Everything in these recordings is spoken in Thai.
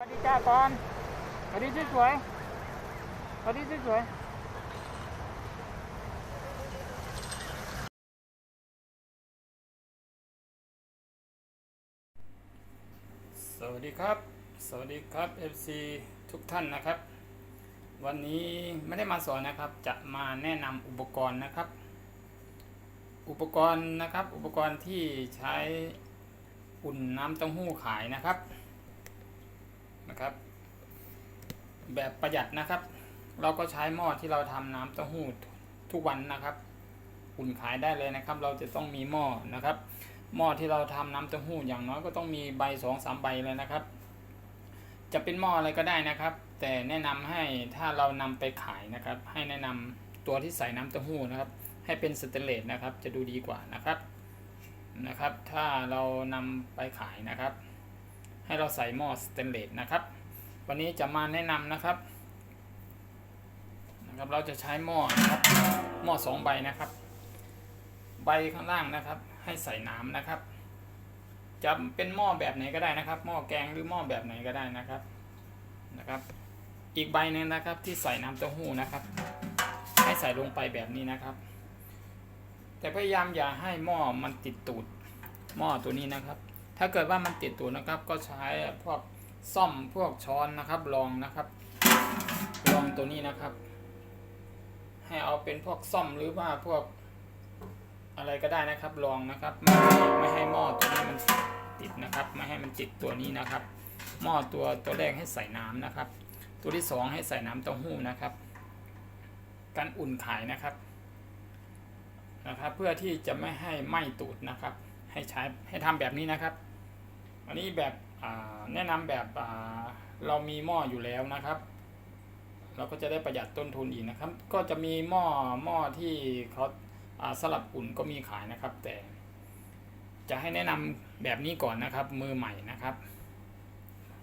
สวัสดีจ้าก่อนสวัสดีสวยสวัสดีสวยสวัสดีครับ สวัสดีครับ FC ทุกท่านนะครับ วันนี้ไม่ได้มาสอนนะครับ จะมาแนะนำอุปกรณ์นะครับ อุปกรณ์นะครับ อุปกรณ์ที่ใช้อุ่นน้ำเต้าหู้ขายนะครับ นะครับ แบบประหยัดนะครับ เราก็ใช้หม้อที่เราทำน้ำเต้าหู้ทุกวันนะครับ อุ่นขายได้เลยนะครับ เราจะต้องมีหม้อนะครับ หม้อที่เราทำน้ำเต้าหู้อย่างน้อยก็ต้องมีใบสองสามใบเลยนะครับ จะเป็นหม้ออะไรก็ได้นะครับ แต่แนะนำให้ถ้าเรานำไปขายนะครับ ให้แนะนำตัวที่ใส่น้ำเต้าหู้นะครับ ให้เป็นสเตนเลสนะครับ จะดูดีกว่านะครับนะครับ ถ้าเรานำไปขายนะครับ ให้เราใส่หม้อสเตนเลสนะครับ วันนี้จะมาแนะนำนะครับนะครับ เราจะใช้หม้อนะครับหม้อสองใบนะครับ ใบข้างล่างนะครับ ให้ใส่น้ำนะครับ จะเป็นหม้อแบบไหนก็ได้นะครับ หม้อแกงหรือหม้อแบบไหนก็ได้นะครับนะครับ อีกใบหนึ่งนะครับที่ใส่น้ำเต้าหู้นะครับ ให้ใส่ลงไปแบบนี้นะครับ แต่พยายามอย่าให้หม้อมันติดตูดหม้อตัวนี้นะครับ ถ้าเกิดว่ามันติดตูดนะครับ ก็ใช้พวกซ่อมพวกช้อนนะครับลองนะครับ ลองตัวนี้นะครับ ให้เอาเป็นพวกซ่อมหรือว่าพวกอะไรก็ได้นะครับลองนะครับ ไม่ไม่ให้หม้อตัวนี้มันติดนะครับ ไม่ให้มันติดตัวนี้นะครับ หม้อตัวตัวแรกให้ใส่น้ำนะครับ ตัวที่สองให้ใส่น้ำเต้าหู้นะครับการอุ่นขายนะครับนะครับ เพื่อที่จะไม่ให้ไหม้ตูดนะครับ ให้ใช้ให้ทำแบบนี้นะครับ อันนี้แบบแนะนำแบบเรามีหม้ออยู่แล้วนะครับ เราก็จะได้ประหยัดต้นทุนอีกนะครับ ก็จะมีหม้อหม้อที่เขาอ่าสลับอุ่นก็มีขายนะครับ แต่ จะให้แนะนำแบบนี้ก่อนนะครับ มือใหม่นะครับ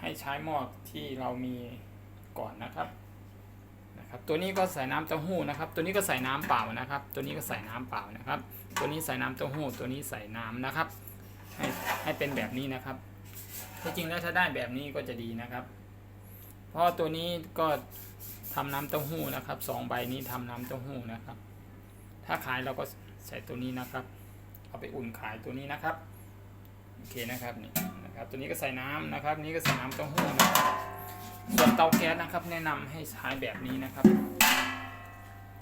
ให้ใช้หม้อที่เรามีก่อนนะครับนะครับ ตัวนี้ก็ใส่น้ำเต้าหู้นะครับ ตัวนี้ก็ใส่น้ำเปล่านะครับ ตัวนี้ก็ใส่น้ำเปล่านะครับ ตัวนี้ใส่น้ำเต้าหู้ ตัวนี้ใส่น้ำนะครับ ให้ให้เป็นแบบนี้นะครับที่จริงแล้วถ้าได้แบบนี้ก็จะดีนะครับ เพราะตัวนี้ก็ทำน้ำเต้าหู้นะครับสองใบนี้ทำน้ำเต้าหู้นะครับ ถ้าขายเราก็ใส่ตัวนี้นะครับ เอาไปอุ่นขายตัวนี้นะครับโอเคนะครับนี่นะครับ ตัวนี้ก็ใส่น้ำนะครับ นี้ก็ใส่น้ำเต้าหู้นะครับส่วนเตาแก๊สนะครับ แนะนำให้ใช้แบบนี้นะครับ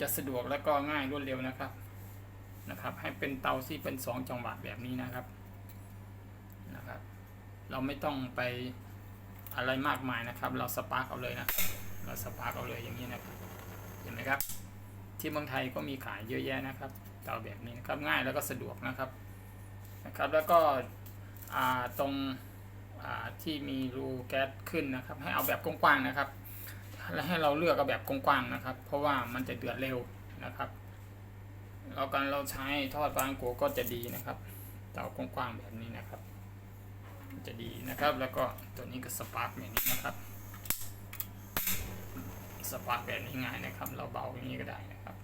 จะสะดวกและก็ง่ายรวดเร็วนะครับนะครับ ให้เป็นเตาที่เป็นสองจังหวะแบบนี้นะครับ นะครับ เราไม่ต้องไปอะไรมากมายนะครับ เราสปาร์กเอาเลยนะ เราสปาร์กเอาเลยอย่างนี้นะครับ เห็นไหมครับ ที่เมืองไทยก็มีขายเยอะแยะนะครับ เตาแบบนี้นะครับ ง่ายแล้วก็สะดวกนะครับ นะครับ แล้วก็ตรงที่มีรูแก๊สขึ้นนะครับ ให้เอาแบบกว้างๆนะครับ และให้เราเลือกเอาแบบกว้างๆนะครับ เพราะว่ามันจะเดือดเร็วนะครับแล้วการเราใช้ทอดปลาอังโกก็จะดีนะครับเตากว้างๆแบบนี้นะครับ จะดีนะครับ แล้วก็ตัวนี้ก็สปาร์กแบบนี้นะครับสปาร์กแบบนี้ง่ายนะครับ เราเบาอย่างนี้ก็ได้นะครับ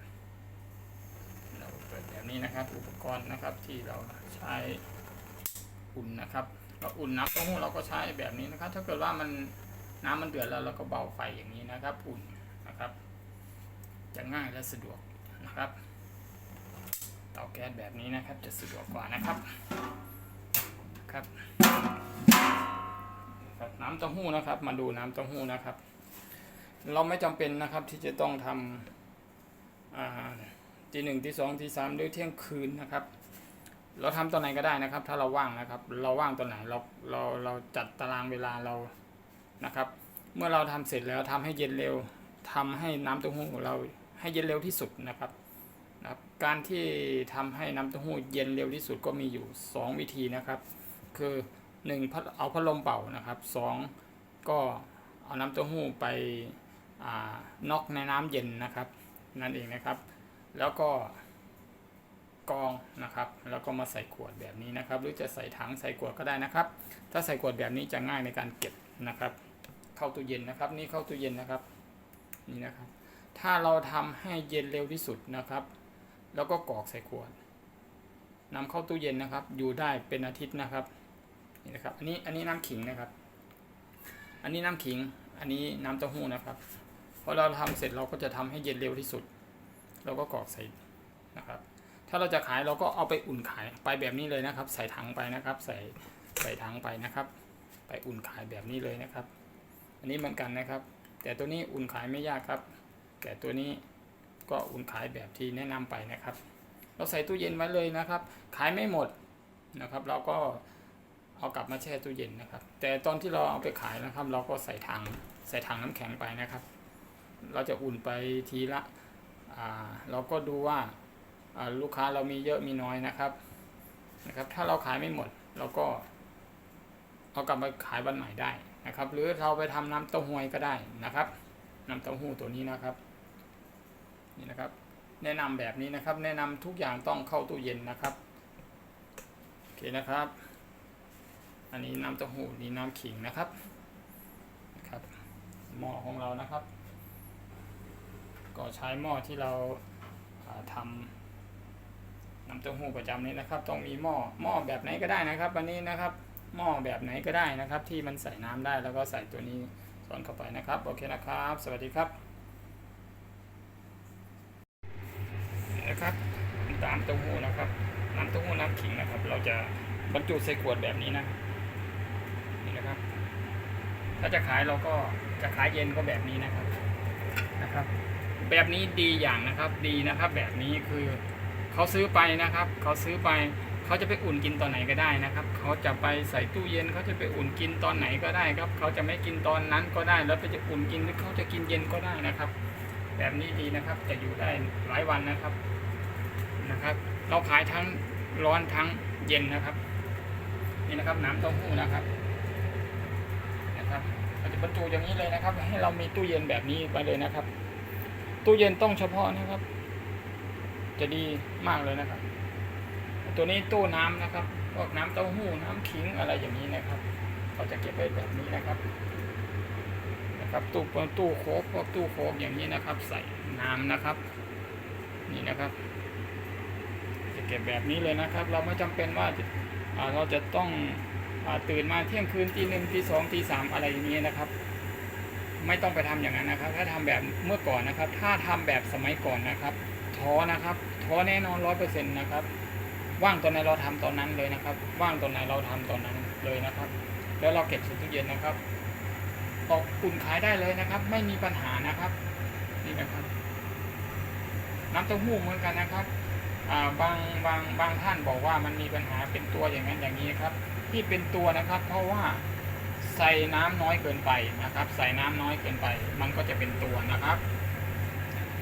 เราเปิดแบบนี้นะครับ อุปกรณ์นะครับที่เราใช้อุ่นนะครับเราอุ่นน้ำเต้าหู้เราก็ใช้แบบนี้นะครับ ถ้าเกิดว่ามันน้ำมันเดือดแล้วเราก็เบาไฟอย่างนี้นะครับ อุ่นนะครับ จะง่ายและสะดวกนะครับ เตาแก๊สแบบนี้นะครับ จะสะดวกกว่านะครับครับ ครับน้ำเต้าหู้นะครับ มาดูน้ำเต้าหู้นะครับ เราไม่จำเป็นนะครับที่จะต้องทำอ่าทีหนึ่งทีสองทีสามหรือเที่ยงคืนนะครับ เราทำตอนไหนก็ได้นะครับ ถ้าเราว่างนะครับ เราว่างตอนไหนเราเราเราจัดตารางเวลาเรานะครับ เมื่อเราทำเสร็จแล้วทำให้เย็นเร็วทำให้น้ำเต้าหู้ของเราให้เย็นเร็วที่สุดนะครับนะครับการที่ทำให้น้ำเต้าหู้เย็นเร็วที่สุดก็มีอยู่ 2 วิธีนะครับ คือ 1พัดเอาพัดลมเป่านะครับ2ก็เอาน้ำเต้าหู้ไปน็อกในน้ำเย็นนะครับ นั่นเองนะครับ แล้วก็กองนะครับ แล้วก็มาใส่ขวดแบบนี้นะครับ หรือจะใส่ถังใส่ขวดก็ได้นะครับ ถ้าใส่ขวดแบบนี้จะง่ายในการเก็บนะครับ เข้าตู้เย็นนะครับ นี่เข้าตู้เย็นนะครับนี่นะครับ ถ้าเราทำให้เย็นเร็วที่สุดนะครับ แล้วก็กรอกใส่ขวดนำเข้าตู้เย็นนะครับ อยู่ได้เป็นอาทิตย์นะครับ นี่นะครับ อันนี้อันนี้น้ำขิงนะครับ อันนี้น้ำขิง อันนี้น้ำเต้าหู้นะครับพอเราทำเสร็จเราก็จะทำให้เย็นเร็วที่สุด เราก็กรอกใส่นะครับ ถ้าเราจะขายเราก็เอาไปอุ่นขายไปแบบนี้เลยนะครับ ใส่ถังไปนะครับ ใส่ใส่ถังไปนะครับ ไปอุ่นขายแบบนี้เลยนะครับ อันนี้เหมือนกันนะครับ แต่ตัวนี้อุ่นขายไม่ยากครับ แต่ตัวนี้ก็อุ่นขายแบบที่แนะนำไปนะครับ เราใส่ตู้เย็นไว้เลยนะครับ ขายไม่หมดนะครับ เราก็ เอากลับมาแช่ตู้เย็นนะครับ แต่ตอนที่เราเอาไปขายนะครับ เราก็ใส่ถังใส่ถังน้ำแข็งไปนะครับ เราจะอุ่นไปทีละอ่าเราก็ดูว่าอ่าลูกค้าเรามีเยอะมีน้อยนะครับนะครับ ถ้าเราขายไม่หมดเราก็ เอากลับมาขายวันใหม่ได้นะครับ หรือเราไปทำน้ำเต้าหวยก็ได้นะครับ น้ำเต้าหู้ตัวนี้นะครับนี่นะครับ แนะนำแบบนี้นะครับ แนะนำทุกอย่างต้องเข้าตู้เย็นนะครับโอเคนะครับ อันนี้น้ำเต้าหู้นี่น้ำขิงนะครับนะครับหม้อของเรานะครับ ก็ใช้หม้อที่เราาทำน้ำเต้าหู้ประจำนี้นะครับ ต้องมีหม้อหม้อแบบไหนก็ได้นะครับอันนี้นะครับหม้อแบบไหนก็ได้นะครับ ที่มันใส่น้ำได้แล้วก็ใส่ตัวนี้ซ้อนเข้าไปนะครับโอเคนะครับ สวัสดีครับนะครับน้ำเต้าหู้นะครับน้ำเต้าหู้น้ำขิงนะครับ เราจะบรรจุใส่ขวดแบบนี้นะ ถ้าจะขายเราก็จะขายเย็นก็แบบนี้นะครับนะครับ แบบนี้ดีอย่างนะครับดีนะครับ แบบนี้คือเขาซื้อไปนะครับเขาซื้อไปเขาจะไปอุ่นกินตอนไหนก็ได้นะครับเขาจะไปใส่ตู้เย็นเขาจะไปอุ่นกินตอนไหนก็ได้ครับเขาจะไม่กินตอนนั้นก็ได้ แล้วไปจะอุ่นกินหรือเขาจะกินเย็นก็ได้นะครับ แบบนี้ดีนะครับจะอยู่ได้หลายวันนะครับนะครับ เราขายทั้งร้อนทั้งเย็นนะครับ นี่นะครับน้ำเต้าหู้นะครับนะครับเราจะ บรรจุอย่างนี้เลยนะครับ ให้เรามีตู้เย็นแบบนี้ไปเลยนะครับ ตู้เย็นต้องเฉพาะนะครับ จะดีมากเลยนะครับ ตัวนี้ตู้น้ำนะครับพวกน้ำเต้าหู้น้ำขิงอะไรอย่างนี้นะครับเขาจะเก็บไว้แบบนี้นะครับ นะครับตู้ตู้โคกพวกตู้โคกอย่างนี้นะครับ ใส่น้ำนะครับ นี่นะครับจะเก็บแบบนี้เลยนะครับ เราไม่จำเป็นว่าเราจะต้อง ตื่นมาเที่ยงคืนตีหนึ่งตีสองตีสามอะไรอย่างนี้นะครับ ไม่ต้องไปทำอย่างนั้นนะครับ ถ้าทำแบบเมื่อก่อนนะครับ ถ้าทำแบบสมัยก่อนนะครับท้อนะครับท้อแน่นอนร้อยเปอร์เซ็นต์นะครับ ว่างตอนไหนเราทำตอนนั้นเลยนะครับ ว่างตอนไหนเราทำตอนนั้นเลยนะครับ แล้วเราเก็บใส่ตู้เย็นนะครับออกอุ่นขายได้เลยนะครับ ไม่มีปัญหานะครับนี่นะครับ น้ำเต้าหู้เหมือนกันนะครับบางบางบางท่านบอกว่ามันมีปัญหาเป็นตัวอย่างนั้นอย่างนี้ครับ ที่เป็นตัวนะครับ เพราะว่าใส่น้ำน้อยเกินไปนะครับ ใส่น้ำน้อยเกินไป มันก็จะเป็นตัวนะครับ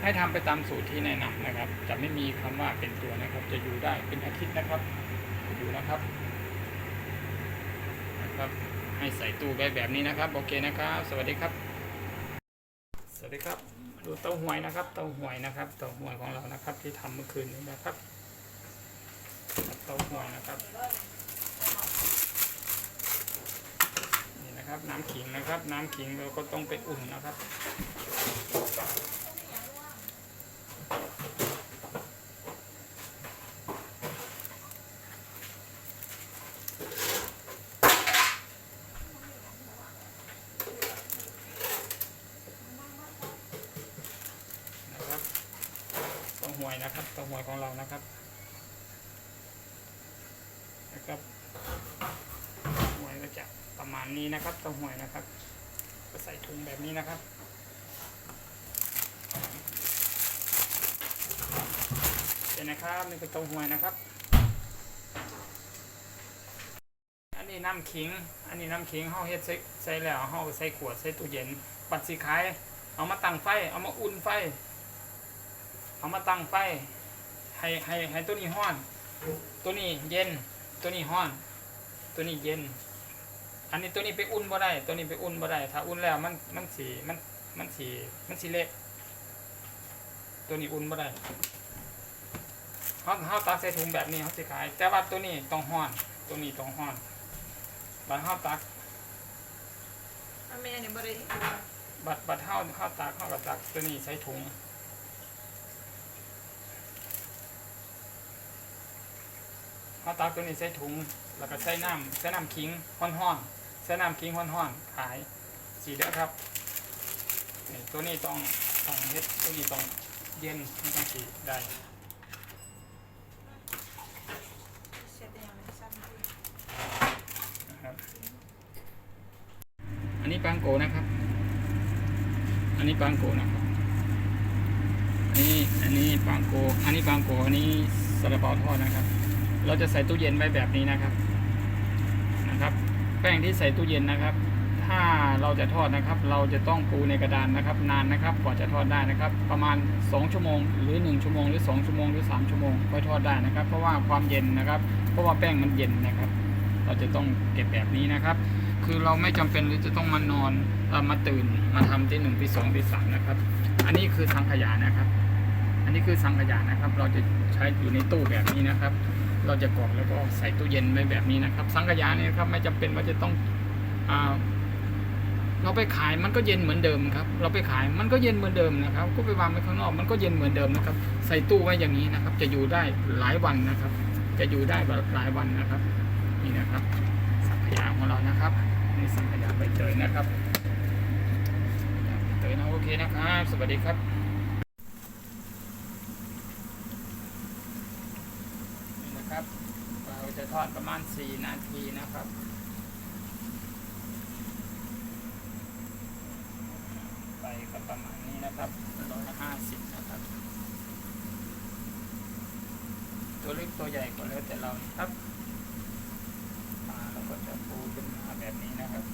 ให้ทำไปตามสูตรที่แนะนำนะครับ จะไม่มีคำว่าเป็นตัวนะครับ จะอยู่ได้เป็นอาทิตย์นะครับอยู่นะครับนะครับให้ใส่ตู้ไว้แบบนี้นะครับโอเคนะครับ สวัสดีครับ สวัสดีครับดูเต้าหวยนะครับ เต้าหวยนะครับเต้าหวยของเรานะครับ ที่ทำเมื่อคืนนี้นะครับเต้าหวยนะครับ นะครับ น้ำขิงนะครับ น้ำขิงเราก็ต้องไปอุ่นนะครับนะครับต้าหวยนะครับต้าหวยของเรานะครับนะครับเต้าหวยก็จะ ประมาณนี้นะครับเต้าหวยนะครับ ก็ใส่ถุงแบบนี้นะครับเห็นนะครับนี่เป็นเต้าหวยนะครับ อันนี้น้ำขิง อันนี้น้ำขิงห่อเฮ็ดใส่ใส่แล้วห่อใส่ขวดใส่ตู้เย็นปัดสีขายเอามาตั้งไฟ เอามาอุ่นไฟ เอามาตั้งไฟ ให้ให้ให้ตัวนี้ห้อน ตัวนี้เย็น ตัวนี้ห้อน ตัวนี้เย็น อันนี้ตัวนี้ไปอุ่นบ่ได้ ตัวนี้ไปอุ่นบ่ได้ ถ้าอุ่นแล้วมันมันสีมันมันสีมันสีเละตัวนี้อุ่นบ่ได้เขาเขาตักใส่ถุงแบบนี้เขาสิขาย แต่ว่าตัวนี้ต้องห้อน ตัวนี้ต้องห้อนบัดเขาตักอแม่เนี่ยบริบัดบัดเฮาเฮาตักเฮาก็ตักตัวนี้ใส่ถุงเฮาตักตัวนี้ใส่ถุง แล้วก็ใส่น้ำใส่น้ำขิงห้อนๆใสน้ำขิงห้อนๆขายสีเด้อครับตัวนี้ต้องต้องเฮ็ดตัวนี้ต้องเย็นมันต้องสีได้อันนี้ปังโกนะครับ อันนี้ปังโกนะครับ อันนี้อันนี้ปังโก อันนี้ปังโก อันนี้ซาลาเปาทอดนะครับ เราจะใส่ตู้เย็นไว้แบบนี้นะครับ แป้งที่ใส่ตู้เย็นนะครับ ถ้าเราจะทอดนะครับ เราจะต้องปูในกระดานนะครับ นานนะครับกว่าจะทอดได้นะครับ ประมาณ 2 ชั่วโมง หรือ 1 ชั่วโมงหรือ 2 ชั่วโมงหรือ 3 ชั่วโมงค่อยทอดได้นะครับ เพราะว่าความเย็นนะครับ เพราะว่าแป้งมันเย็นนะครับ เราจะต้องเก็บแบบนี้นะครับ คือเราไม่จำเป็นหรือจะต้องมานอนเอ่อมาตื่นมาทำที่หนึ่งที่สองที่สามนะครับ อันนี้คือสังขยานะครับ อันนี้คือสังขยานะครับ เราจะใช้อยู่ในตู้แบบนี้นะครับ เราจะกรอกแล้วก็ใส่ตู้เย็นไว้แบบนี้นะครับ สังขยาเนี่ยครับไม่จำเป็นว่าจะต้องอเราไปขายมันก็เย็นเหมือนเดิมครับ เราไปขายมันก็เย็นเหมือนเดิมนะครับ ก็ไปวางไว้ข้างนอกมันก็เย็นเหมือนเดิมนะครับ ใส่ตู้ไว้อย่างนี้นะครับ จะอยู่ได้หลายวันนะครับ จะอยู่ได้หลายวันนะครับ นี่นะครับ สังขยาของเรานะครับนี่สังขยาใบเตยนะครับใบเตยนะโอเคนะครับ สวัสดีครับ นะครับ เราจะทอดประมาณ 4 นาทีนะครับไปก็ประมาณนี้นะครับร้อยห้าสิบนะครับ ตัวเล็กตัวใหญ่ก็แล้วแต่เราครับปลาเราก็จะปูขึ้นมาแบบนี้นะครับ